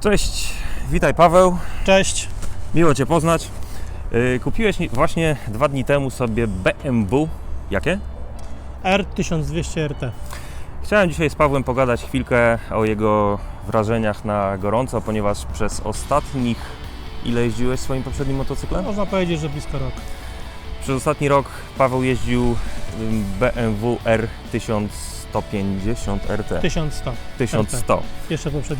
Cześć, witaj Paweł. Cześć. Miło Cię poznać. Y, kupiłeś właśnie dwa dni temu sobie BMW. Jakie? R1200RT. Chciałem dzisiaj z Pawłem pogadać chwilkę o jego wrażeniach na gorąco, ponieważ przez ostatnich ile jeździłeś swoim poprzednim motocyklem? Można powiedzieć, że blisko rok. Przez ostatni rok Paweł jeździł BMW R1000 150 RT. 1100. 1100. RT. Jeszcze model.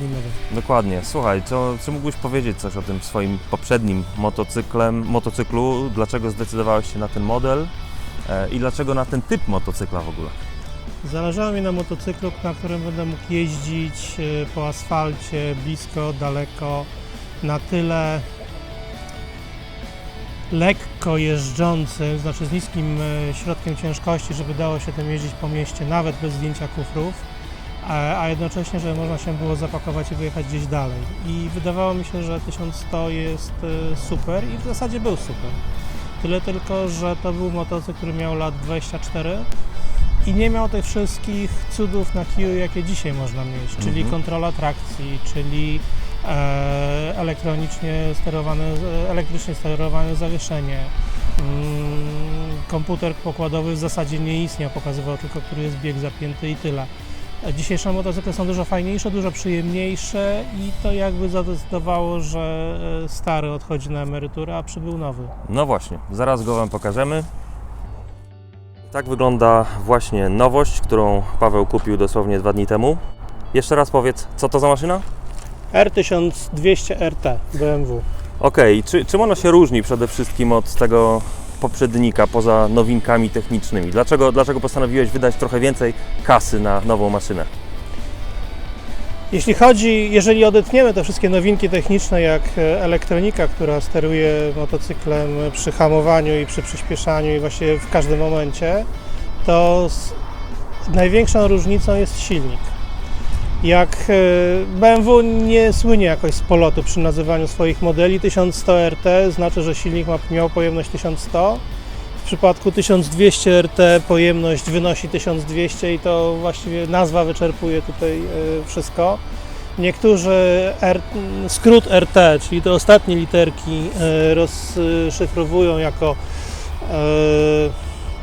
Dokładnie. Słuchaj, co, czy mógłbyś powiedzieć coś o tym swoim poprzednim motocyklem, motocyklu? Dlaczego zdecydowałeś się na ten model e, i dlaczego na ten typ motocykla w ogóle? Zależało mi na motocyklu, na którym będę mógł jeździć e, po asfalcie, blisko, daleko, na tyle, lekko jeżdżącym, znaczy z niskim e, środkiem ciężkości, żeby dało się tym jeździć po mieście, nawet bez zdjęcia kufrów, a, a jednocześnie, żeby można się było zapakować i wyjechać gdzieś dalej. I wydawało mi się, że 1100 jest e, super i w zasadzie był super. Tyle tylko, że to był motocykl, który miał lat 24 i nie miał tych wszystkich cudów na kiju, jakie dzisiaj można mieć, czyli Mhm. kontrola trakcji, czyli elektronicznie sterowane, elektrycznie sterowane zawieszenie. Mm, komputer pokładowy w zasadzie nie istniał, pokazywał tylko, który jest bieg zapięty i tyle. E, Dzisiejsze motocykle są dużo fajniejsze, dużo przyjemniejsze i to jakby zadecydowało, że e, stary odchodzi na emeryturę, a przybył nowy. No właśnie, zaraz go Wam pokażemy. Tak wygląda właśnie nowość, którą Paweł kupił dosłownie dwa dni temu. Jeszcze raz powiedz, co to za maszyna? R1200 RT BMW. Okej, czy, czym ona się różni przede wszystkim od tego poprzednika, poza nowinkami technicznymi? Dlaczego, dlaczego postanowiłeś wydać trochę więcej kasy na nową maszynę? Jeśli chodzi, jeżeli odetniemy te wszystkie nowinki techniczne, jak e, elektronika, która steruje motocyklem przy hamowaniu i przy przyspieszaniu i właściwie w każdym momencie, to największą różnicą jest silnik. Jak e, BMW nie słynie jakoś z polotu przy nazywaniu swoich modeli, 1100 RT znaczy, że silnik ma, miał pojemność 1100. W przypadku 1200 RT pojemność wynosi 1200 i to właściwie nazwa wyczerpuje tutaj e, wszystko. Niektórzy R, skrót RT, czyli te ostatnie literki, e, rozszyfrowują jako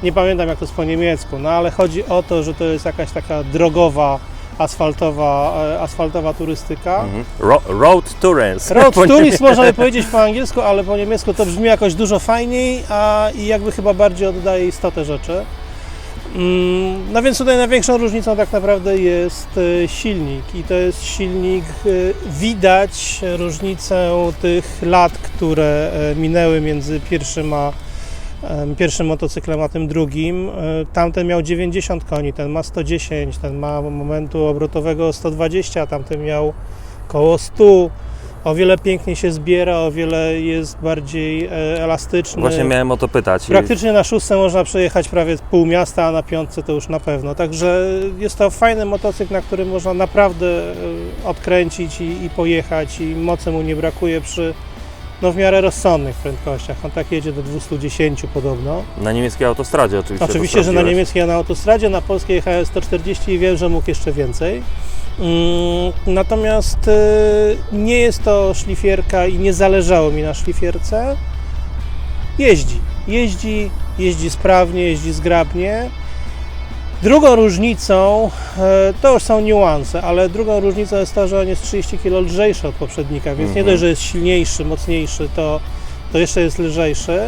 nie pamiętam jak to jest po niemiecku, no ale chodzi o to, że to jest jakaś taka drogowa, asfaltowa, e, asfaltowa turystyka. Mhm. Ro, road Tourance. Road Po Tourist można by powiedzieć po angielsku, ale po niemiecku to brzmi jakoś dużo fajniej, a i jakby chyba bardziej oddaje istotę rzeczy. Mm, No więc tutaj największą różnicą tak naprawdę jest e, silnik i to jest silnik, e, widać różnicę tych lat, które minęły między pierwszym a pierwszym motocyklem, a tym drugim. E, Tamten miał 90 koni, ten ma 110, ten ma momentu obrotowego 120, a tamten miał koło 100. O wiele piękniej się zbiera, o wiele jest bardziej e, elastyczny. Właśnie miałem o to pytać. Praktycznie na szóstce można przejechać prawie pół miasta, a na piątce to już na pewno. Także jest to fajny motocykl, na którym można naprawdę e, odkręcić i, i pojechać i mocy mu nie brakuje przy no, w miarę rozsądnych prędkościach. On tak jedzie do 210 podobno. Na niemieckiej autostradzie oczywiście. Oczywiście, że na niemieckiej na autostradzie, na polskiej jechałem 140 i wiem, że mógł jeszcze więcej. Mm, Natomiast y, nie jest to szlifierka i nie zależało mi na szlifierce. Jeździ, jeździ, jeździ sprawnie, jeździ zgrabnie. Drugą różnicą, e, to już są niuanse, ale drugą różnicą jest to, że on jest 30 kg lżejszy od poprzednika, więc nie Mhm. dość, że jest silniejszy, mocniejszy, to, to jeszcze jest lżejszy.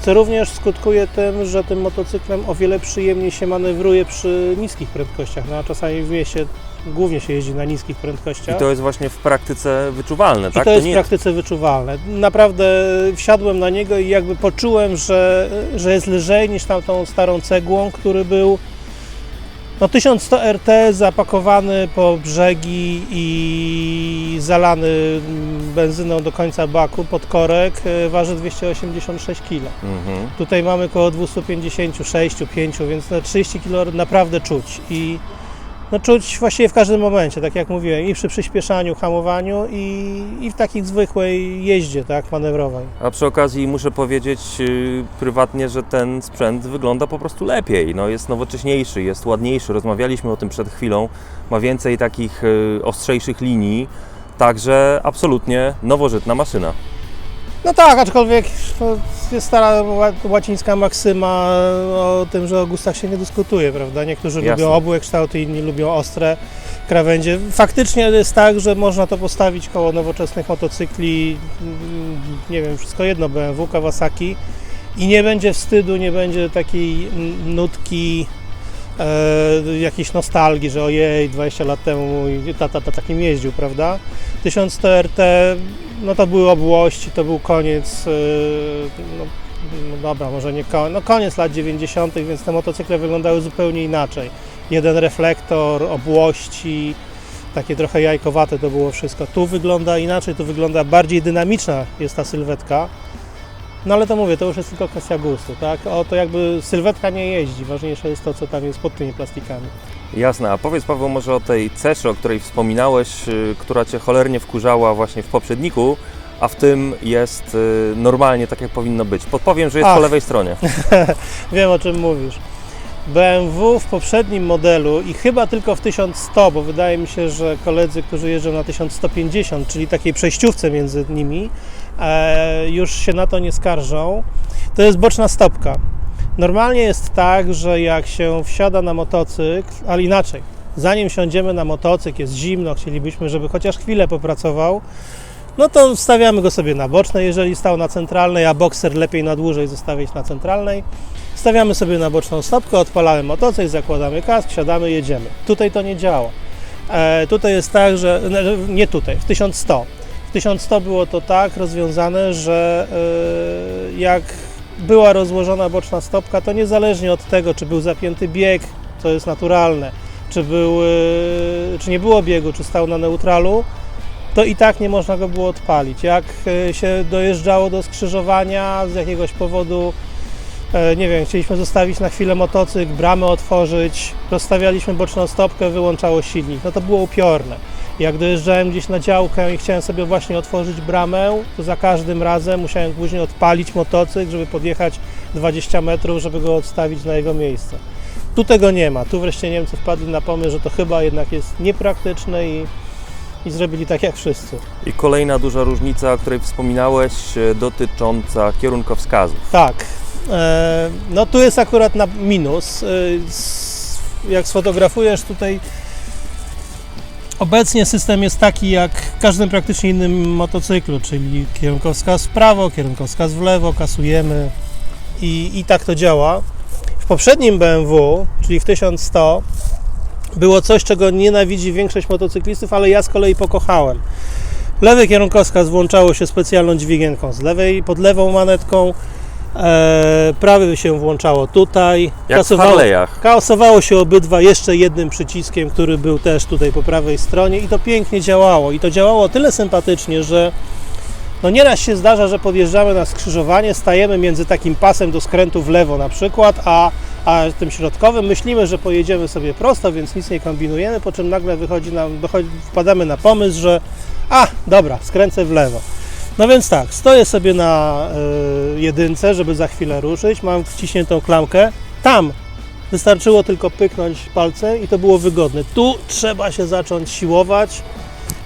Co również skutkuje tym, że tym motocyklem o wiele przyjemniej się manewruje przy niskich prędkościach. No a czasami w mieście głównie się jeździ na niskich prędkościach. I to jest właśnie w praktyce wyczuwalne, I tak? to jest w nie praktyce wyczuwalne. Naprawdę wsiadłem na niego i jakby poczułem, że, że jest lżej niż tamtą starą cegłą, który był no 1100 RT zapakowany po brzegi i zalany benzyną do końca baku pod korek e, waży 286 kg. Mhm. Tutaj mamy około 256, 5, więc no 30 kg naprawdę czuć i no czuć właściwie w każdym momencie, tak jak mówiłem, i przy przyspieszaniu, hamowaniu i, i w takiej zwykłej jeździe, tak, manewrowej. A przy okazji muszę powiedzieć yy, prywatnie, że ten sprzęt wygląda po prostu lepiej. No, jest nowocześniejszy, jest ładniejszy. Rozmawialiśmy o tym przed chwilą. Ma więcej takich yy, ostrzejszych linii. Także absolutnie nowożytna maszyna. No tak, aczkolwiek jest stara ła- łacińska maksyma o tym, że o gustach się nie dyskutuje, prawda? Niektórzy Jasne. lubią obłe kształty, inni lubią ostre krawędzie. Faktycznie jest tak, że można to postawić koło nowoczesnych motocykli, mm, nie wiem, wszystko jedno, BMW, Kawasaki i nie będzie wstydu, nie będzie takiej nutki e, jakiejś nostalgii, że ojej, 20 lat temu mój tata ta, takim jeździł, prawda? 1100 RT, no to były obłości, to był koniec, e, no, no dobra, może nie koniec, no koniec lat 90., więc te motocykle wyglądały zupełnie inaczej. Jeden reflektor, obłości, takie trochę jajkowate to było wszystko. Tu wygląda inaczej, tu wygląda bardziej dynamiczna jest ta sylwetka. No ale to mówię, to już jest tylko kwestia gustu, tak? O to jakby sylwetka nie jeździ, ważniejsze jest to, co tam jest pod tymi plastikami. Jasne, a powiedz Paweł może o tej ceszy, o której wspominałeś, y, która Cię cholernie wkurzała właśnie w poprzedniku, a w tym jest y, normalnie tak jak powinno być. Podpowiem, że jest Ach. po lewej stronie. Wiem o czym mówisz. BMW w poprzednim modelu i chyba tylko w 1100, bo wydaje mi się, że koledzy, którzy jeżdżą na 1150, czyli takiej przejściówce między nimi, już się na to nie skarżą, to jest boczna stopka. Normalnie jest tak, że jak się wsiada na motocykl, ale inaczej, zanim wsiądziemy na motocykl, jest zimno, chcielibyśmy, żeby chociaż chwilę popracował, no to stawiamy go sobie na bocznej, jeżeli stał na centralnej, a bokser lepiej na dłużej zostawić na centralnej. Stawiamy sobie na boczną stopkę, odpalamy motocykl, zakładamy kask, siadamy, jedziemy. Tutaj to nie działa. E, tutaj jest tak, że ne- nie tutaj, w 1100. W 1100 było to tak rozwiązane, że e, jak była rozłożona boczna stopka, to niezależnie od tego, czy był zapięty bieg, co jest naturalne, czy, był, e, czy nie było biegu, czy stał na neutralu, to i tak nie można go było odpalić. Jak e, się dojeżdżało do skrzyżowania z jakiegoś powodu, nie wiem, chcieliśmy zostawić na chwilę motocykl, bramę otworzyć, rozstawialiśmy boczną stopkę, wyłączało silnik. No to było upiorne. Jak dojeżdżałem gdzieś na działkę i chciałem sobie właśnie otworzyć bramę, to za każdym razem musiałem później odpalić motocykl, żeby podjechać 20 metrów, żeby go odstawić na jego miejsce. Tu tego nie ma. Tu wreszcie Niemcy wpadli na pomysł, że to chyba jednak jest niepraktyczne i, i zrobili tak jak wszyscy. I kolejna duża różnica, o której wspominałeś, y, dotycząca kierunkowskazów. Tak. E, No tu jest akurat na minus. E, Jak sfotografujesz tutaj obecnie system jest taki jak w każdym praktycznie innym motocyklu, czyli kierunkowskaz w prawo, kierunkowskaz w lewo, kasujemy i, i tak to działa. W poprzednim BMW, czyli w 1100 było coś, czego nienawidzi większość motocyklistów, ale ja z kolei pokochałem. Lewy kierunkowskaz włączało się specjalną dźwigienką z lewej, pod lewą manetką, e, prawy się włączało tutaj. Jak w Kasowało, Harley'ach. kasowało się obydwa jeszcze jednym przyciskiem, który był też tutaj po prawej stronie i to pięknie działało. I to działało tyle sympatycznie, że no nieraz się zdarza, że podjeżdżamy na skrzyżowanie, stajemy między takim pasem do skrętu w lewo na przykład, a, a tym środkowym myślimy, że pojedziemy sobie prosto, więc nic nie kombinujemy, po czym nagle wychodzi nam, dochodzi, wpadamy na pomysł, że a, dobra, skręcę w lewo. No więc tak, stoję sobie na y, jedynce, żeby za chwilę ruszyć, mam wciśniętą klamkę, tam wystarczyło tylko pyknąć palcem i to było wygodne. Tu trzeba się zacząć siłować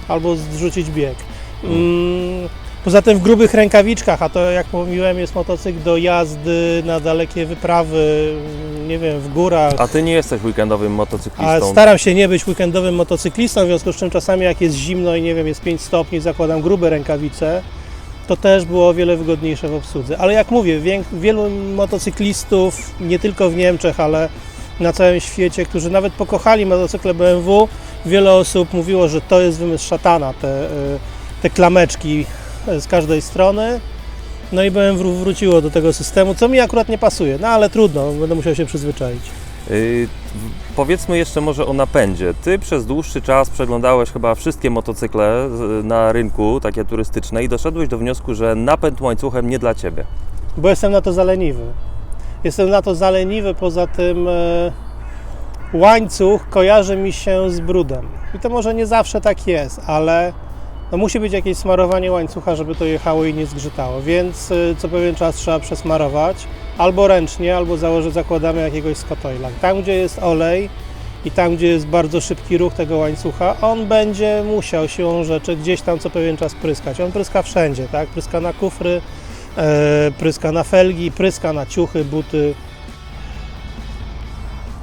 albo zrzucić bieg. Mm, Poza tym w grubych rękawiczkach, a to jak mówiłem jest motocykl do jazdy na dalekie wyprawy, mm, nie wiem, w górach. A Ty nie jesteś weekendowym A motocyklistą. staram się nie być weekendowym motocyklistą, w związku z czym czasami jak jest zimno i nie wiem, jest 5 stopni, zakładam grube rękawice, to też było o wiele wygodniejsze w obsłudze. Ale jak mówię, wielu motocyklistów, nie tylko w Niemczech, ale na całym świecie, którzy nawet pokochali motocykle BMW, wiele osób mówiło, że to jest wymysł szatana, te, y, te klameczki z każdej strony. No i BMW wróciło do tego systemu, co mi akurat nie pasuje, no ale trudno, będę musiał się przyzwyczaić. Y, powiedzmy jeszcze może o napędzie. Ty przez dłuższy czas przeglądałeś chyba wszystkie motocykle z- na rynku, takie turystyczne, i doszedłeś do wniosku, że napęd łańcuchem nie dla Ciebie. bo jestem na to zaleniwy. Jestem na to zaleniwy, poza tym e, łańcuch kojarzy mi się z brudem. I to może nie zawsze tak jest, ale no musi być jakieś smarowanie łańcucha, żeby to jechało i nie zgrzytało. Więc e, co pewien czas trzeba przesmarować albo ręcznie, albo założyć, zakładamy jakiegoś skotoila. Tam, gdzie jest olej, i tam, gdzie jest bardzo szybki ruch tego łańcucha, on będzie musiał siłą rzeczy gdzieś tam co pewien czas pryskać. On pryska wszędzie, tak? Pryska na kufry, e, pryska na felgi, pryska na ciuchy, buty.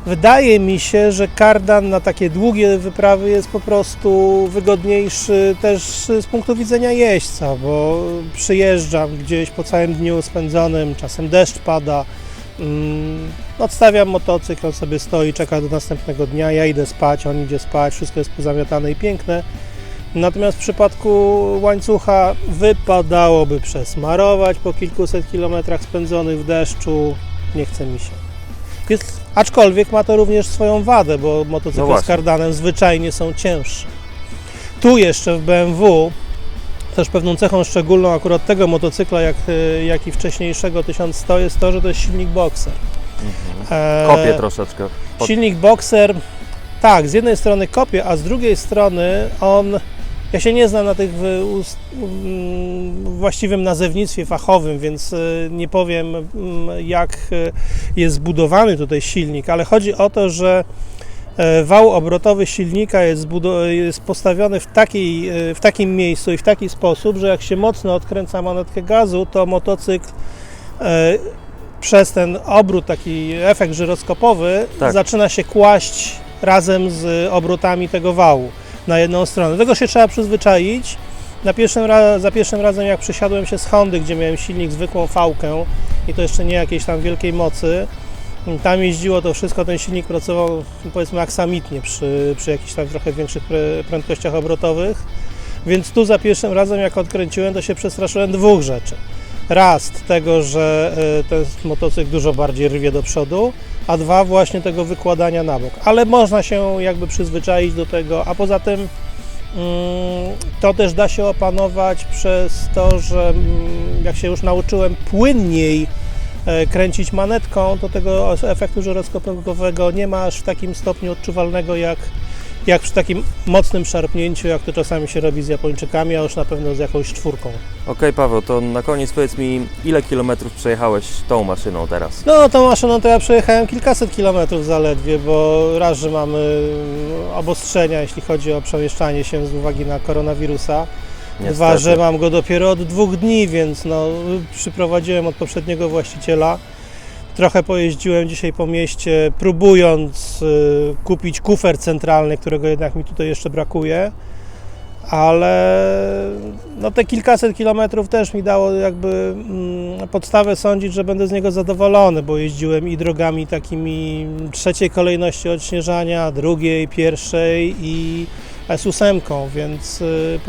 Wydaje mi się, że kardan na takie długie wyprawy jest po prostu wygodniejszy też z punktu widzenia jeźdźca, bo przyjeżdżam gdzieś po całym dniu spędzonym, czasem deszcz pada, mm, odstawiam motocykl, on sobie stoi, czeka do następnego dnia, ja idę spać, on idzie spać, wszystko jest pozamiatane i piękne. Natomiast w przypadku łańcucha wypadałoby przesmarować po kilkuset kilometrach spędzonych w deszczu, nie chce mi się. Jest, aczkolwiek ma to również swoją wadę, bo No motocykle z właśnie. kardanem zwyczajnie są cięższe. Tu jeszcze w BMW też pewną cechą szczególną akurat tego motocykla, jak, y, jak i wcześniejszego 1100 jest to, że to jest silnik Boxer. E, Kopię troszeczkę. Pod- Silnik Boxer, tak, z jednej strony kopie, a z drugiej strony on, ja się nie znam na tych właściwym nazewnictwie fachowym, więc y, nie powiem mm, jak y, jest zbudowany tutaj silnik, ale chodzi o to, że e, wał obrotowy silnika jest, jest postawiony w, takiej, e, w takim miejscu i w taki sposób, że jak się mocno odkręca manetkę gazu, to motocykl e, przez ten obrót, taki efekt żyroskopowy, Tak. zaczyna się kłaść razem z obrotami tego wału na jedną stronę. Do tego się trzeba przyzwyczaić. Na pierwszym ra- za pierwszym razem, jak przesiadłem się z Hondy, gdzie miałem silnik zwykłą fałkę i to jeszcze nie jakiejś tam wielkiej mocy, tam jeździło to wszystko, ten silnik pracował powiedzmy aksamitnie przy, przy jakichś tam trochę większych prędkościach obrotowych. Więc tu za pierwszym razem, jak odkręciłem, to się przestraszyłem dwóch rzeczy. Raz tego, że y, ten motocykl dużo bardziej rwie do przodu, a dwa właśnie tego wykładania na bok. Ale można się jakby przyzwyczaić do tego, a poza tym mm, to też da się opanować przez to, że mm, jak się już nauczyłem płynniej e, kręcić manetką, to tego efektu żyroskopowego nie ma aż w takim stopniu odczuwalnego jak, jak przy takim mocnym szarpnięciu, jak to czasami się robi z Japończykami, a już na pewno z jakąś czwórką. Okej Paweł, to na koniec powiedz mi, ile kilometrów przejechałeś tą maszyną teraz? No, tą maszyną to ja przejechałem kilkaset kilometrów zaledwie, bo raz, że mamy obostrzenia, jeśli chodzi o przemieszczanie się z uwagi na koronawirusa. Dwa, że mam go dopiero od dwóch dni, więc no, przyprowadziłem od poprzedniego właściciela. Trochę pojeździłem dzisiaj po mieście, próbując y, kupić kufer centralny, którego jednak mi tutaj jeszcze brakuje. Ale no, te kilkaset kilometrów też mi dało jakby mm, podstawę sądzić, że będę z niego zadowolony, bo jeździłem i drogami takimi trzeciej kolejności odśnieżania, drugiej, pierwszej i S8, więc y,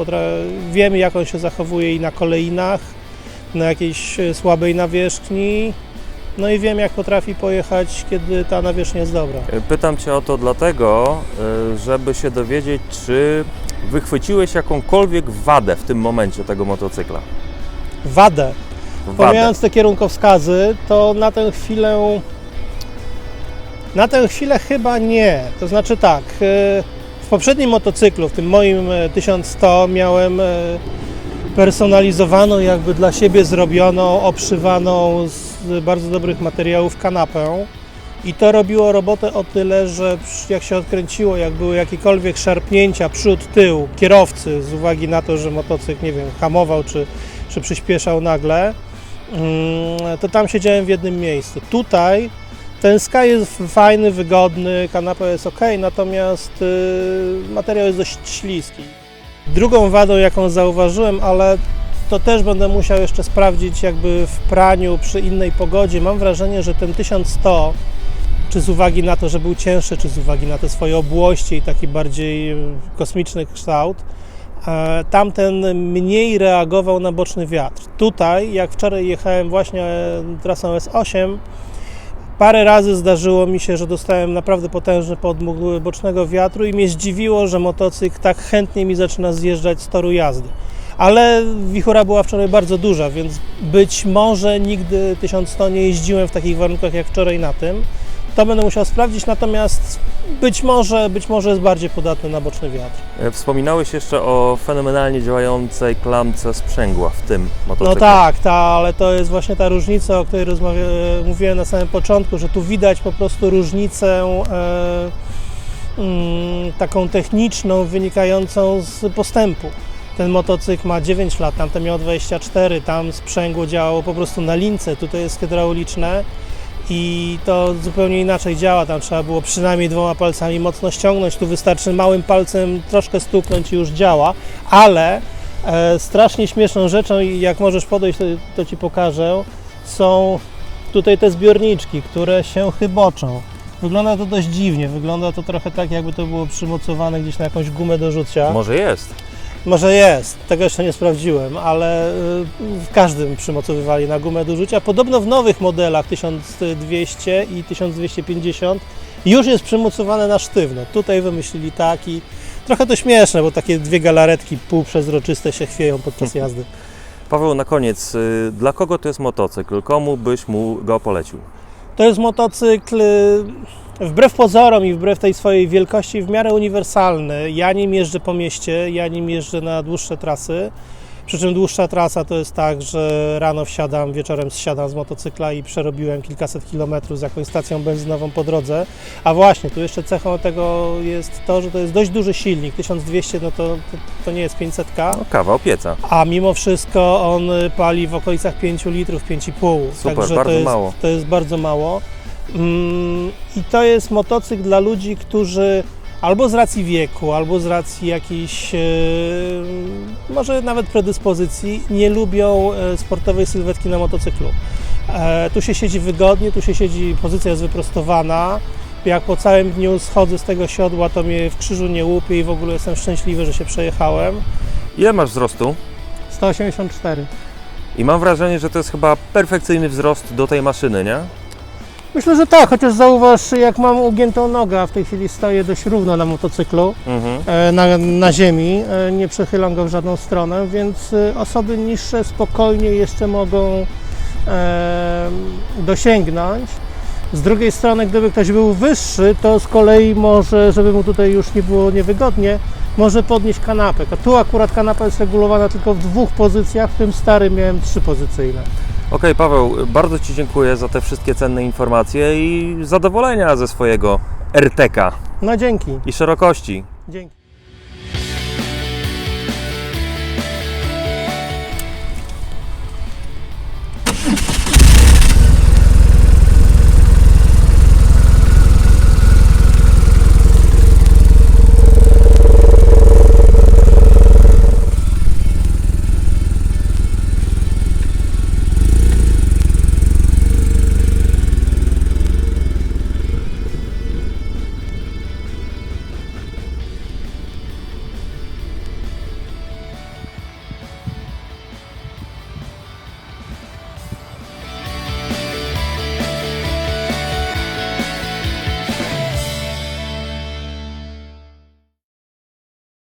wiemy jak on się zachowuje i na koleinach, na jakiejś y, słabej nawierzchni, no i wiem jak potrafi pojechać, kiedy ta nawierzchnia jest dobra. Pytam Cię o to dlatego, y, żeby się dowiedzieć, czy wychwyciłeś jakąkolwiek wadę w tym momencie tego motocykla. Wadę. Wadę. Pomijając te kierunkowskazy, to na tę chwilę. Na tę chwilę chyba nie. To znaczy tak. y, W poprzednim motocyklu, w tym moim y, 1100, miałem personalizowaną, jakby dla siebie zrobioną, obszywaną z bardzo dobrych materiałów kanapę. I to robiło robotę o tyle, że jak się odkręciło, jak były jakiekolwiek szarpnięcia przód, tył kierowcy z uwagi na to, że motocykl, nie wiem, hamował czy, czy przyspieszał nagle, mm, to tam siedziałem w jednym miejscu. Tutaj ten Sky jest fajny, wygodny, kanapa jest ok, natomiast y, materiał jest dość śliski. Drugą wadą, jaką zauważyłem, ale to też będę musiał jeszcze sprawdzić jakby w praniu przy innej pogodzie. Mam wrażenie, że ten 1100 czy z uwagi na to, że był cięższy, czy z uwagi na te swoje obłości i taki bardziej kosmiczny kształt, e, tamten mniej reagował na boczny wiatr. Tutaj, jak wczoraj jechałem właśnie trasą S8, parę razy zdarzyło mi się, że dostałem naprawdę potężny podmuch bocznego wiatru i mnie zdziwiło, że motocykl tak chętnie mi zaczyna zjeżdżać z toru jazdy. Ale wichura była wczoraj bardzo duża, więc być może nigdy 1100 nie jeździłem w takich warunkach jak wczoraj na tym. To będę musiał sprawdzić, natomiast być może, być może jest bardziej podatny na boczny wiatr. E, Wspominałeś jeszcze o fenomenalnie działającej klamce sprzęgła w tym No motocyklu. tak, ta, ale to jest właśnie ta różnica, o której rozmawia, mówiłem na samym początku, że tu widać po prostu różnicę e, mm, taką techniczną, wynikającą z postępu. Ten motocykl ma 9 lat, tamten miał 24, tam sprzęgło działało po prostu na lince, tutaj jest hydrauliczne i to zupełnie inaczej działa. Tam trzeba było przynajmniej dwoma palcami mocno ściągnąć, tu wystarczy małym palcem troszkę stuknąć i już działa, ale e, strasznie śmieszną rzeczą i jak możesz podejść, to, to Ci pokażę, są tutaj te zbiorniczki, które się chyboczą. Wygląda to dość dziwnie, wygląda to trochę tak, jakby to było przymocowane gdzieś na jakąś gumę do rzucia. Może jest. Może jest, tego jeszcze nie sprawdziłem, ale y, w każdym przymocowywali na gumę do rzucia. Podobno w nowych modelach 1200 i 1250 już jest przymocowane na sztywno. Tutaj wymyślili tak i trochę to śmieszne, bo takie dwie galaretki półprzezroczyste się chwieją podczas jazdy. Paweł, na koniec, y, dla kogo to jest motocykl? Komu byś mu go polecił? To jest motocykl wbrew pozorom i wbrew tej swojej wielkości w miarę uniwersalny. Ja nim jeżdżę po mieście, ja nim jeżdżę na dłuższe trasy. Przy czym dłuższa trasa to jest tak, że rano wsiadam, wieczorem zsiadam z motocykla i przerobiłem kilkaset kilometrów z jakąś stacją benzynową po drodze. A właśnie, tu jeszcze cechą tego jest to, że to jest dość duży silnik. 1200 no to, to, to nie jest 500, No, kawał pieca. a mimo wszystko on pali w okolicach 5 litrów, 5,5. Super, Także bardzo to jest, mało. To jest bardzo mało. Mm, I to jest motocykl dla ludzi, którzy albo z racji wieku, albo z racji jakiejś e, może nawet predyspozycji nie lubią e, sportowej sylwetki na motocyklu. E, Tu się siedzi wygodnie, tu się siedzi, pozycja jest wyprostowana. Jak po całym dniu schodzę z tego siodła, to mnie w krzyżu nie łupie i w ogóle jestem szczęśliwy, że się przejechałem. Ile masz wzrostu? 184. I mam wrażenie, że to jest chyba perfekcyjny wzrost do tej maszyny, nie? Myślę, że tak, chociaż zauważ, jak mam ugiętą nogę, a w tej chwili stoję dość równo na motocyklu, Mhm. e, na, na ziemi, e, nie przechylam go w żadną stronę, więc e, osoby niższe spokojnie jeszcze mogą e, dosięgnąć. Z drugiej strony, gdyby ktoś był wyższy, to z kolei może, żeby mu tutaj już nie było niewygodnie, może podnieść kanapę. A tu akurat kanapa jest regulowana tylko w dwóch pozycjach, w tym starym miałem trzy pozycyjne. Okej, Paweł, bardzo Ci dziękuję za te wszystkie cenne informacje i zadowolenia ze swojego RTK No dzięki, i szerokości. dzięki.